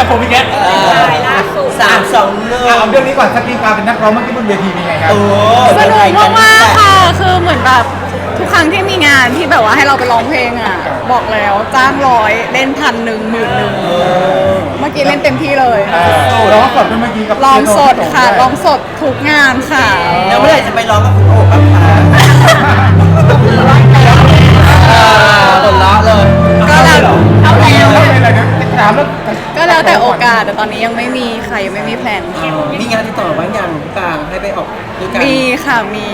จับผมอีกแล้วสามสองหนึ่งอะเอาเรื่องนี้ก่อนสกินการเป็นนักร้องเมื่อกี้บนเวทีเป็นไงครับโอ้สนุกมากๆค่ะคือเหมือนแบบทุกครั้งที่มีงานที่แบบว่าให้เราไปร้องเพลงอะ บอกแล้วจ้างร้อยเล่นพันหนึ่งหมื่นหนึ่งเมื่อกี้เล่นเต็มที่เลยเออร้องสดด้วยเมื่อกี้กับลองสดค่ะลองสดทุกงานค่ะแล้วเมื่อไหร่จะไปร้องกับคุณโอ๋บ้างคะหมดละเลยก็แล้วเอาแล้วเอาเลยเลยเดี๋ยวถามแล้ว ก็แล้วแต่โอกาสแต่ตอนนี้ยังไม่มีใครยังไม่มีแพลนค่ะมีงานติดต่อบ้างยังกลางให้ไปออกด้วยกันมีค่ะมี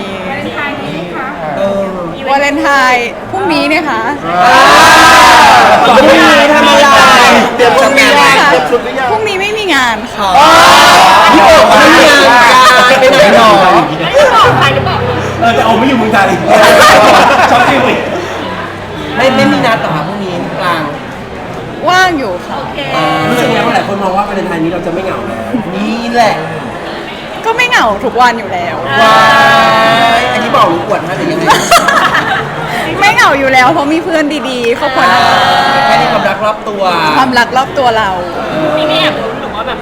เออวาเลนไทน์พรุ่งนี้เนี่ยค่ะพรุ่งนี้ทำอะไรเตรียมชุดหรือยังค่ะเตรียมชุดหรือยังพรุ่งนี้ไม่มีงานค่ะพี่โอ๋ทำงานการไปไหนหรอเออแต่โอไม่อยู่เมืองไทยชอบที่วิไม่ไม่มีนัดต่อพรุ่งนี้กลางว่างอยู่ค่ะ คนมองว่าประเด็นไทยนี้เราจะไม่เหงาแล้ว นี่แหละก็ไม่เหงาทุกวันอยู่แล้ว ว้ายอันนี้บอกหรืออวดฮะหรือยังไงไม่เหงาอยู่แล้วเพราะมีเพื่อนดีๆครอบครัวน่ารักแค่นี้ความรักรอบตัวความรักรอบตัวเรา มีไม่แอบลุ้นหรือว่าแบบ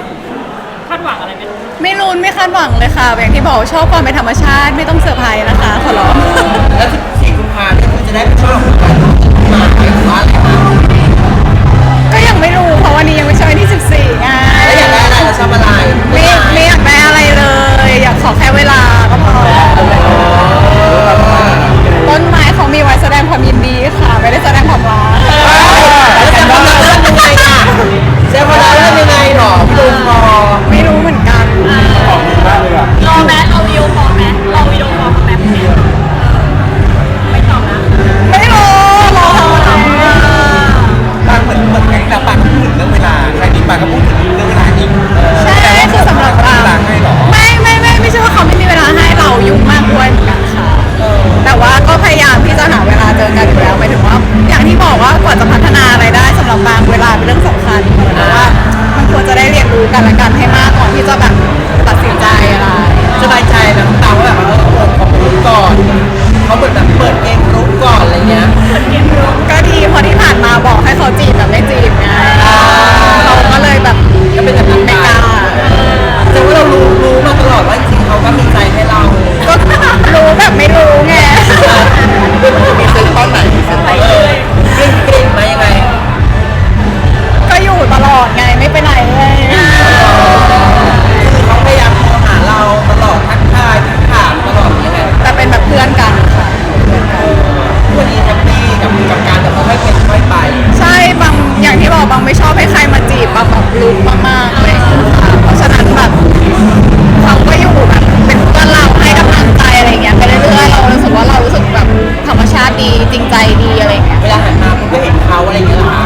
คาดหวังอะไรไหมไม่รุนไม่คาดหวังเลยค่ะอย่างที่บอกชอบความเป็นธรรมชาติไม่ต้องเซอร์ไพรส์นะคะ ขอร้องแล้วสี่กุมภาเนี่ยคุณจะได้ไปช่วยของกันมาหรือว่าอะไร วันนี้ยังไม่ใช่วันที่ 14ไงแล้วอยากได้อะไรเราชอบอะไรไม่ไม่อยากได้อะไรเลย อยากขอแค่เวลา เขาอะไรอย่างเงี้ยเหรอคะ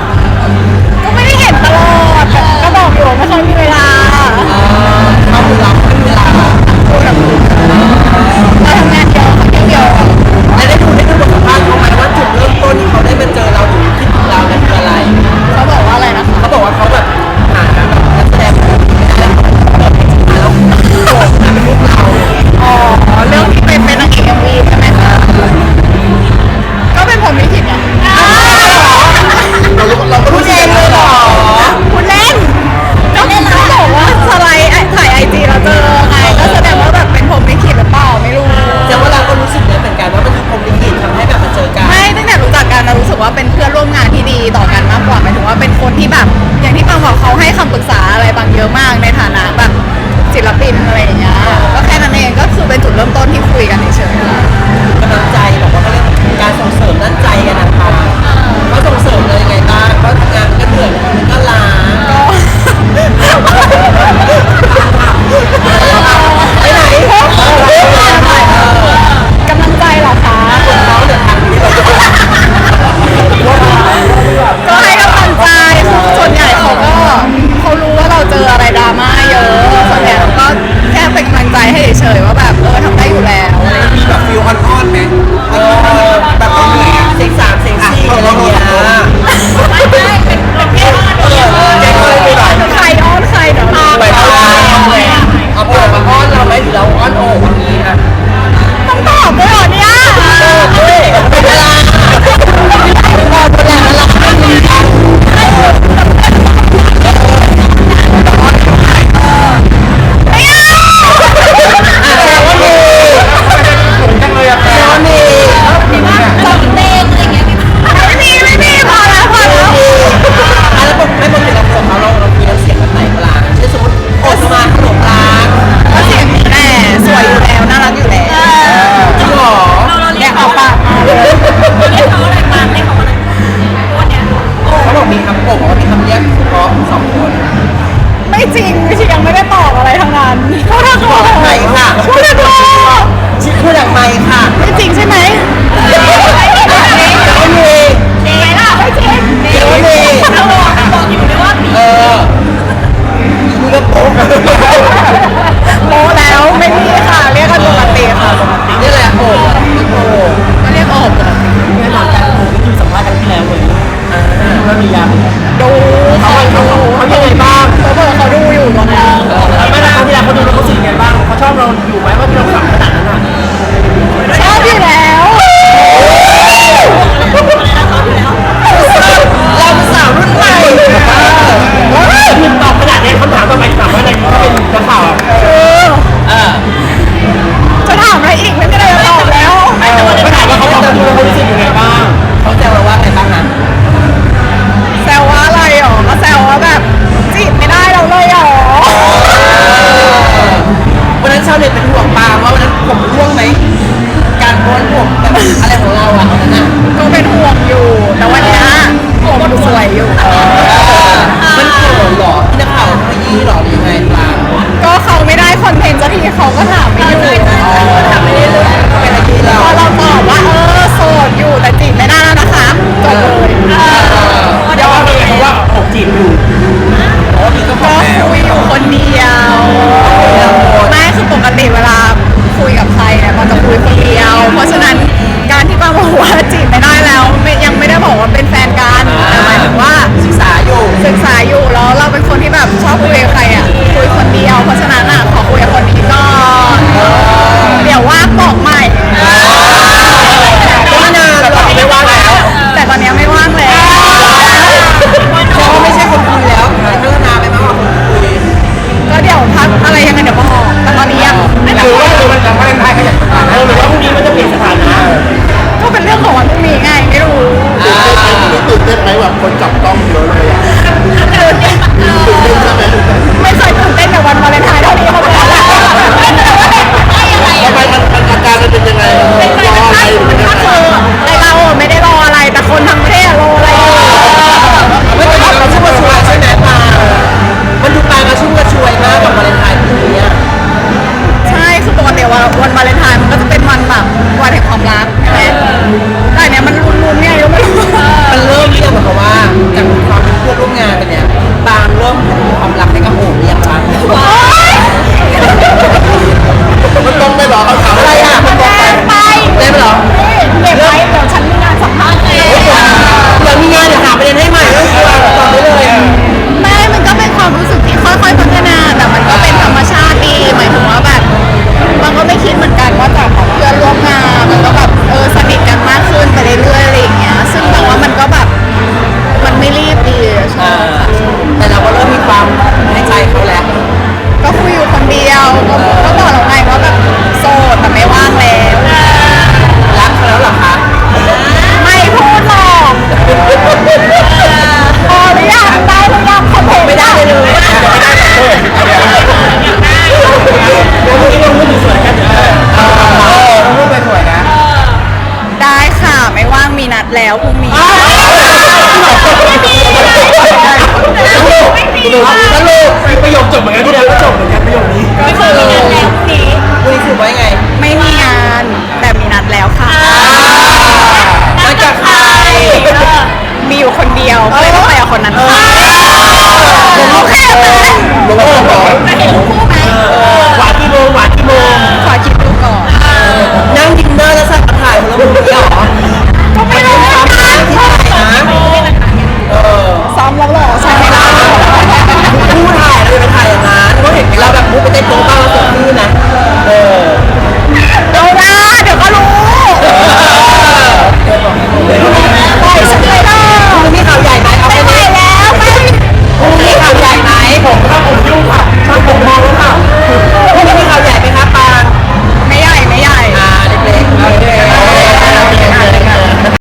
ก็ไม่ได้เห็นตลอดแต่ก็บอกอยู่ว่าไม่ค่อยมีเวลา เออเขาคือเราไม่มีเวลาพูดแบบ